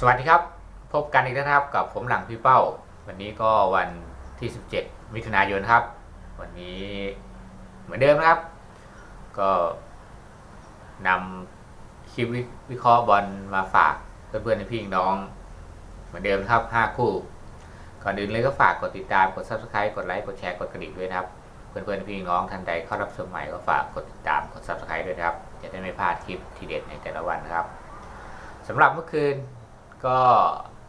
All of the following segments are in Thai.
สวัสดีครับ พบกันอีกแล้วครับกับผมหลังพี่เป้า วันนี้ก็วันที่ 17 มิถุนายนครับ วันนี้เหมือนเดิมนะครับ ก็นำคลิปวิเคราะห์บอลมาฝากเพื่อนๆพี่น้อง เหมือนเดิมครับ 5 คู่ ก่อนอื่นเลยก็ฝากกดติดตามกด subscribe กดไลค์กดแชร์กดกระดิ่งด้วยนะครับ เพื่อนๆพี่น้องท่านใดเข้ารับชมใหม่ก็ฝากกดติดตามกด subscribe ด้วยครับ จะได้ไม่พลาดคลิปทีเด็ดในแต่ละวันนะครับสำหรับเมื่อคืน ก็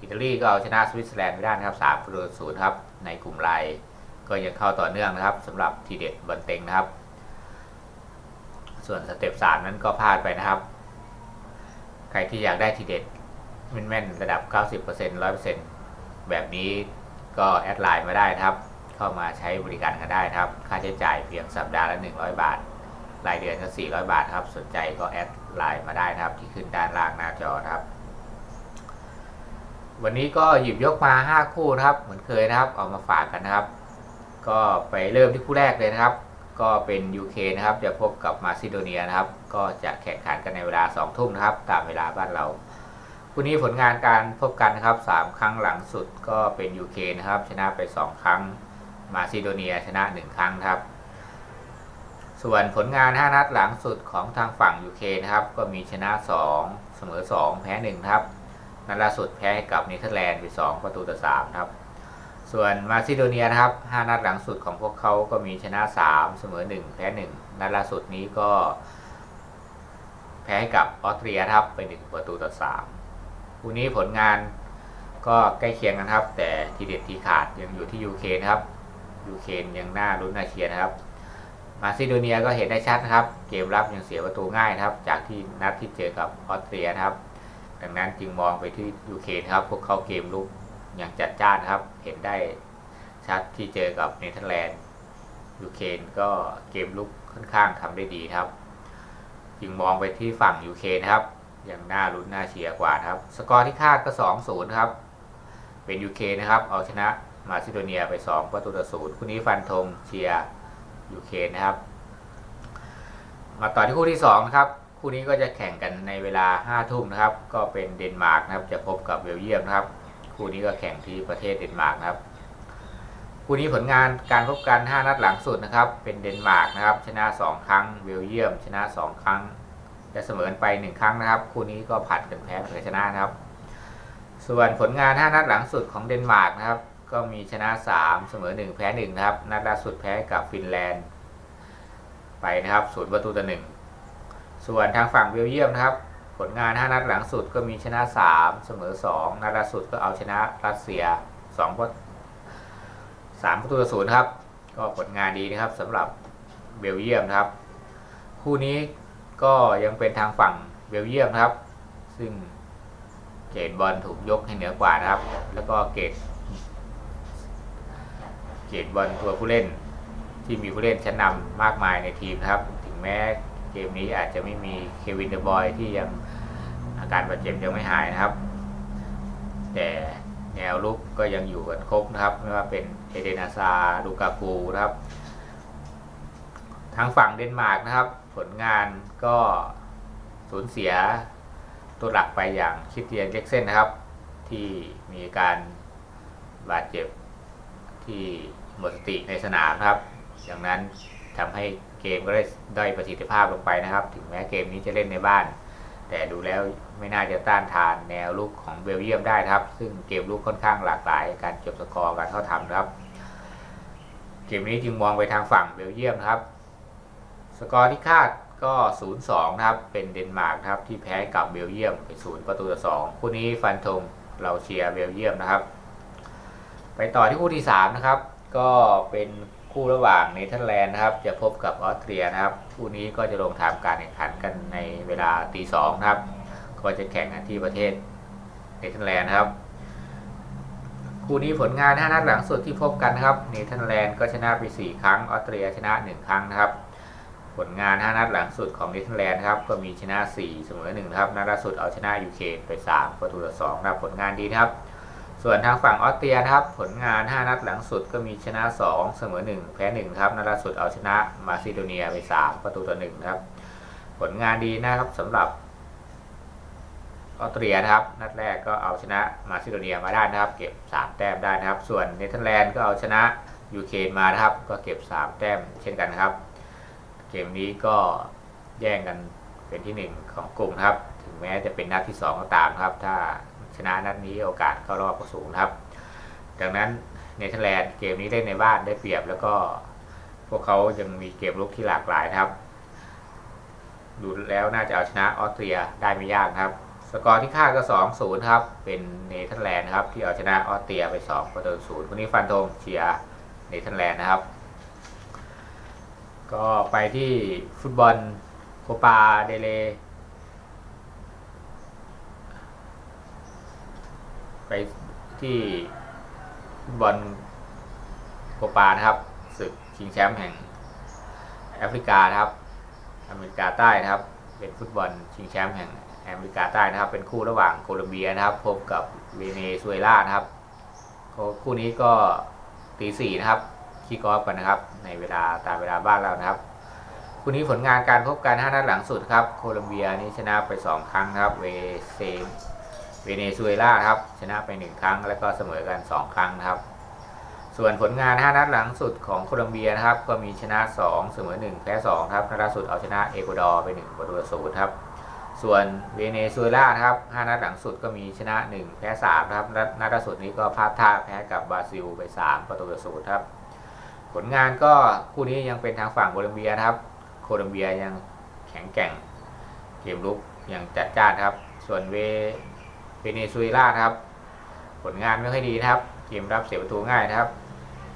อิตาลีก็เอาชนะสวิตเซอร์แลนด์ไม่ได้นะครับ3ประตูศูนย์ครับในกลุ่มไลน์ก็ยังเข้าต่อเนื่องนะครับสำหรับทีเด็ดบอลเต็งนะครับ ส่วนสเต็ปสามนั้นก็พลาดไปนะครับ ใครที่อยากได้ทีเด็ดแม่นๆระดับ 90% 100%แบบนี้ก็แอดไลน์มาได้นะครับ เข้ามาใช้บริการกันได้นะครับ ค่าใช้จ่ายเพียงสัปดาห์ละ 100 บาท รายเดือนก็400 บาทครับ สนใจก็แอดไลน์มาได้นะครับ ที่ขึ้นด้านล่างหน้าจอนะครับ วันนี้ก็หยิบยกมา 5 คู่นะครับ เหมือนเคยนะครับเอามาฝากกันนะครับ ก็ไปเริ่มที่คู่แรกเลยนะครับ ก็เป็น UK นะครับ จะพบกับมาซิโดเนียนะครับ ก็จะแข่งขันกันในเวลา 2 ทุ่มนะครับ ตามเวลาบ้านเราคู่นี้ผลงานการพบกันนะครับ 3 ครั้งหลังสุดก็เป็น UK นะครับ ชนะไป 2 ครั้งมาซิโดเนียชนะ 1 ครั้งครับส่วนผลงาน 5 นัดหลังสุดของทางฝั่ง UK นะครับ ก็มีชนะ 2 เสมอ 2 แพ้1นะครับ นัดล่าสุดแพ้ให้กับเนเธอร์แลนด์ไป2ประตูต่อ3ครับ ส่วนมาซิโดเนียนะครับ5นัดหลังสุดของพวกเขาก็มีชนะ3เสมอ1แพ้1นัดล่าสุดนี้ก็ แพ้ให้กับออสเตรียครับไป1ประตูต่อ3คู่นี้ผลงานก็ใกล้เคียงกันครับ แต่ทีเด็ดทีขาดยังอยู่ที่ยูเครนะครับยูเครนยังน่าลุ้นน่าเชียร์นะครับ มาซิโดเนียก็เห็นได้ชัดนะครับ เกมรับยังเสียประตูง่ายนะครับ จากที่นัดที่เจอกับออสเตรียนะครับ ดังนั้นจึงมองไปที่ยูเครนครับ พวกเขาเกมลุกอย่างจัดจ้านครับ เห็นได้ชัดที่เจอกับเนเธอร์แลนด์ยูเครนก็เกมลุกค่อนข้างทำได้ดีครับ จึงมองไปที่ฝั่งยูเครนครับยังน่าลุ้นน่าเชียร์กว่าครับ สกอร์ที่คาดก็2-0ครับ เป็นยูเครนนะครับ เอาชนะมาซิโดเนียไป2ประตูต่อศูนย์คู่นี้ฟันธงเชียร์ยูเครนนะครับ มาต่อที่คู่ที่2นะครับ คู่นี้ก็จะแข่งกันในเวลา5ทุ่มนะครับ ก็เป็นเดนมาร์กนะครับ จะพบกับเบลเยียมนะครับ คู่นี้ก็แข่งที่ประเทศเดนมาร์กนะครับ คู่นี้ผลงานการพบกัน 5 นัดหลังสุดนะครับ เป็นเดนมาร์กนะครับ ชนะ 2 ครั้ง เบลเยียม ชนะ 2 ครั้งจะเสมอไป 1 ครั้งนะครับ คู่นี้ก็ผัดกันแพ้แพ้ชนะนะครับ ส่วนผลงาน 5 นัดหลังสุดของเดนมาร์กนะครับ ก็มีชนะ 3 เสมอ 1 แพ้1นะครับ นัดล่าสุดแพ้กับฟินแลนด์ ไปนะครับศูนย์ประตูต่อหนึ่ง ส่วนทางฝั่งเบลเยียมนะครับ ผลงาน 5 นัดหลังสุดก็มีชนะ 3 เสมอ 2 นัดล่าสุดก็เอาชนะรัสเซีย2ประ3ประตูต่อศูนย์ครับ ก็ผลงานดีนะครับสำหรับเบลเยียมนะครับ คู่นี้ก็ยังเป็นทางฝั่งเบลเยียมนะครับ ซึ่งเกรดบอลถูกยกให้เหนือกว่านะครับ แล้วก็เกรดเกรดบอลตัวผู้เล่นที่มีผู้เล่นชั้นนำมากมายในทีมนะครับ ถึงแม้ เกมนี้อาจจะไม่มีเควินเดอบอยที่ยังอาการบาดเจ็บยังไม่หายนะครับ แต่แนวลุกก็ยังอยู่กันครบนะครับ ไม่ว่าเป็นเอเดนาซาลูกากูนะครับ ทางฝั่งเดนมาร์กนะครับ ผลงานก็สูญเสียตัวหลักไปอย่างคิดเตียนเล็กเซนนะครับ ที่มีการบาดเจ็บที่หมดสติในสนามครับ ดังนั้นทำให้ เกมก็ได้ด้อยประสิทธิภาพลงไปนะครับ ถึงแม้เกมนี้จะเล่นในบ้าน แต่ดูแล้วไม่น่าจะต้านทานแนวลุกของเบลเยียมได้ครับ ซึ่งเกมลุกค่อนข้างหลากหลาย การจบสกอร์การเข้าทำนะครับ เกมนี้จึงมองไปทางฝั่งเบลเยียมครับ สกอร์ที่คาดก็ 0-2 นะครับ เป็นเดนมาร์กครับที่แพ้กับเบลเยียมไป0ประตูต่อ2คู่นี้ฟันธงเราเชียร์เบลเยียมนะครับ ไปต่อที่คู่ที่ 3 นะครับ ก็เป็น คู่ระหว่างเนเธอร์แลนด์นะครับ จะพบกับออสเตรียนะครับ คู่นี้ก็จะลงทำการแข่งขันกันในเวลาตีสองนะครับ ก็จะแข่งกันที่ประเทศเนเธอร์แลนด์ครับคู่นี้ผลงาน5นัดหลังสุดที่พบกันนะครับเนเธอร์แลนด์ก็ชนะไป 4 ครั้งออสเตรียชนะ 1 ครั้งนะครับ ผลงาน5นัดหลังสุดของเนเธอร์แลนด์ครับก็มีชนะ 4 เสมอ1นะครับนัดล่าสุดเอาชนะยูเครนไป 3 ประตูต่อ2นะครับผลงานดีนะครับ ส่วนทางฝั่งออสเตรียนะครับ ผลงาน 5 นัดหลังสุดก็มีชนะ 2 เสมอ 1 แพ้1ครับนัดล่าสุดเอาชนะมาซิโดเนียไป 3 ประตูต่อ1นะครับ ผลงานดีนะครับสำหรับออสเตรียนะครับ นัดแรกก็เอาชนะมาซิโดเนียมาได้นะครับ เก็บ 3 แต้มได้นะครับ ส่วนเนเธอร์แลนด์ก็เอาชนะยูเครนมานะครับ ก็เก็บ 3 แต้มเช่นกันครับ เกมนี้ก็แย่งกันเป็นที่ 1 ของกลุ่มนครับ ถึงแม้จะเป็นนัดที่ 2 ก็ตามครับ ถ้า ชนะนัดนี้โอกาสเข้ารอบก็สูงนะครับ ดังนั้นเนเธอร์แลนด์เกมนี้เล่นในบ้านได้เปรียบแล้วก็พวกเขายังมีเกมลุกที่หลากหลายนะครับ ดูแล้วน่าจะเอาชนะออสเตรียได้ไม่ยากครับ สกอร์ที่คาดก็ 2-0 ครับ เป็นเนเธอร์แลนด์ครับที่เอาชนะออสเตรียไป2ประตูศูนย์คนนี้ฟันธงเชียร์เนเธอร์แลนด์นะครับ ก็ไปที่ฟุตบอลโคปาเดเล ไปที่ฟุตบอลโคปานะครับศึกชิงแชมป์แห่งแอฟริกานะครับ อเมริกาใต้นะครับ เป็นฟุตบอลชิงแชมป์แห่งอเมริกาใต้นะครับ เป็นคู่ระหว่างโคลอมเบียนะครับ พบกับเวเนซุเอลานะครับ คู่นี้ก็ตีสี่นะครับคีกอฟกันนะครับ ในเวลาตามเวลาบ้านเรานะครับคู่นี้ผลงานการพบกัน5นัดหลังสุดครับ โคลอมเบียนี่ชนะไป 2 ครั้งครับ เวเซ เวเนซุเอลาครับ ชนะไป1ครั้งแล้วก็เสมอกัน2ครั้งนะครับ ส่วนผลงาน 5 นัดหลังสุดของโคลอมเบียนะครับ ก็มีชนะ 2 เสมอ 1 แพ้2ครับนัดล่าสุดเอาชนะเอกวาดอร์ไป1ประตูต่อศูนย์ครับส่วนเวเนซุเอลาครับ 5 นัดหลังสุดก็มีชนะ 1 แพ้3ครับนัดนัดล่าสุดนี้ก็พลาดท่าแพ้กับบราซิลไป 3 ประตูต่อศูนย์ครับ ผลงานก็คู่นี้ยังเป็นทางฝั่งโคลอมเบียครับ โคลอมเบียยังแข็งแกร่ง เกมลุกยังจัดจ้านครับ ส่วนเว เวเนซุเอลาครับ ผลงานไม่ค่อยดีนะครับ เกมรับเสียประตูง่ายนะครับ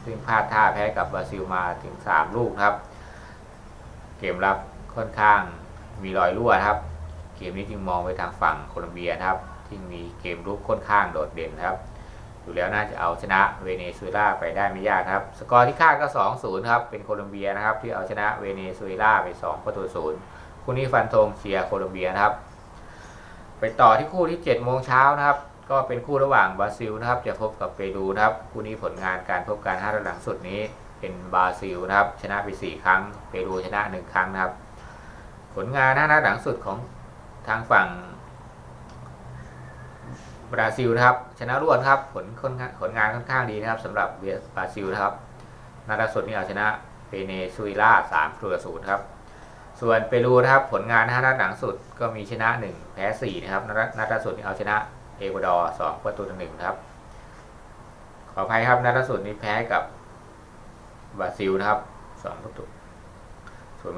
ซึ่งพลาดท่าแพ้กับบราซิลมาถึง 3 ลูกครับ เกมรับค่อนข้างมีรอยรั่วครับ เกมนี้จึงมองไปทางฝั่งโคลอมเบียครับ ที่มีเกมรุกค่อนข้างโดดเด่นครับดูแล้วน่าจะเอาชนะเวเนซุเอลาไปได้ไม่ยากครับ สกอร์ที่คาดก็ 2-0 ครับ เป็นโคลอมเบียนะครับ ที่เอาชนะเวเนซุเอลาไป 2 ประตูศูนย์คู่นี้ฟันธงเชียร์โคลอมเบียนะครับ ไปต่อที่คู่ที่7โมงเช้านะครับ ก็เป็นคู่ระหว่างบราซิลนะครับ จะพบกับเปรูนะครับ คู่นี้ผลงานการพบกัน5นัดหลังสุดนี้เป็นบราซิลนะครับ ชนะไป 4 ครั้ง เปรูชนะ 1 ครั้งนะครับ ผลงาน5นัดหลังสุดของทางฝั่งบราซิลนะครับ ชนะรวดครับ ผลค่อนผลงานค่อนข้างดีนะครับสำหรับบราซิลนะครับนัดาสุดนี่เอาชนะเวเนซุเอลา3ประตูต่อศูนย์ครับ ส่วนเปรูนะครับผลงาน5นัดหลังสุดก็มีชนะ 1 แพ้4นะครับนัดล่าสุดนี่เอาชนะเอกวาดอร์2ประตูต่อ1ครับ ขออภัยครับนัดล่าสุดนี้แพ้กับบราซิลนะครับ2ประตูส่วน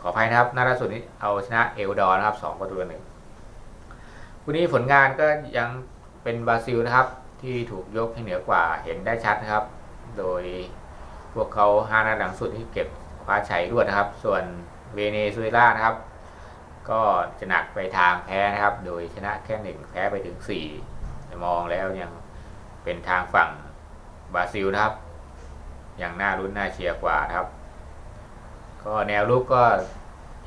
ขออภัยนะครับนัดล่าสุดนี้เอาชนะเอกวาดอร์นะครับ2ประตูต่อ1คู่งวันี้ผลงานก็ยังเป็นบราซิลนะครับ ที่ถูกยกให้เหนือกว่าเห็นได้ชัดนะครับ โดยพวกเขาห้านัดหลังสุดที่เก็บ คว้าชัยรวดนะครับ ส่วนเวเนซุเอลานะครับ ก็จะหนักไปทางแพ้นะครับ โดยชนะแค่หนึ่งแพ้ไปถึงสี่มองแล้วยังเป็นทางฝั่งบราซิลนะครับยังน่ารุ้นน่าเชียร์กว่านะครับ ก็แนวรุกก็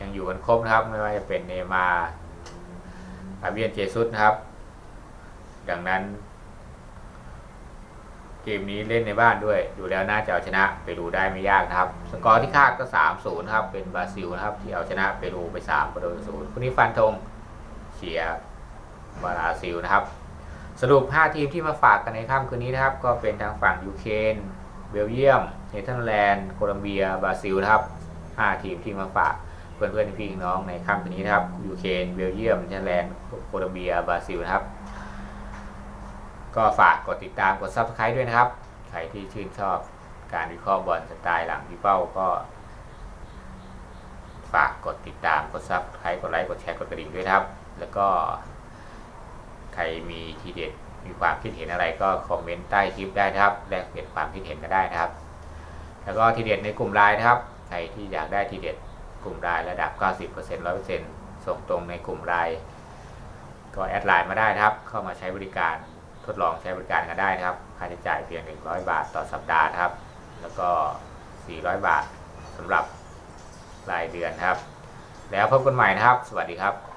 ยังอยู่กันครบนะครับ ไม่ว่าจะเป็นเนมาร์อาเบียนเจซุสนะครับ ดังนั้น เกมนี้เล่นในบ้านด้วย ดูแล้วน่าจะเอาชนะเปรูได้ไม่ยากนะครับ สกอร์ที่คาดก็3-0ครับ เป็นบราซิลนะครับ ที่เอาชนะเปรูไป3ประตูศูนย์คู่นี้ฟันธงเชียร์บราซิลนะครับ สรุป 5 ทีมที่มาฝากกันในค่ำคืนนี้นะครับ ก็เป็นทางฝั่งยูเครนเบลเยียมเนเธอร์แลนด์โคลอมเบียบราซิลนะครับ 5 ทีมที่มาฝากเพื่อนเพื่อนๆพี่น้องในค่ำคืนนี้นะครับยูเครนเบลเยียมเนเธอร์แลนด์โคลอมเบียบราซิลนะครับ ก็ฝากกดติดตามกด subscribe ด้วยนะครับ ใครที่ชื่นชอบการวิเคราะห์บอลสไตล์หลังพี่เป้าก็ ฝากกดติดตามกด subscribe กดไลค์กดแชร์กดกระดิ่งด้วยครับ แล้วก็ ใครมีทีเด็ดมีความคิดเห็นอะไรก็คอมเมนต์ใต้คลิปได้นะครับแลกเปลี่ยนความคิดเห็นกันได้นะครับ แล้วก็ทีเด็ดในกลุ่มไลน์นะครับ ใครที่อยากได้ทีเด็ดกลุ่มรายระดับ 90% 100%ส่งตรงในกลุ่มรายก็แอดไลน์มาได้นะครับ เข้ามาใช้บริการ ทดลองใช้บริการกันได้นะครับ ค่าใช้จ่ายเพียง 100 บาทต่อสัปดาห์ครับ แล้วก็ 400 บาทสำหรับรายเดือนครับ แล้วพบกันใหม่นะครับ สวัสดีครับ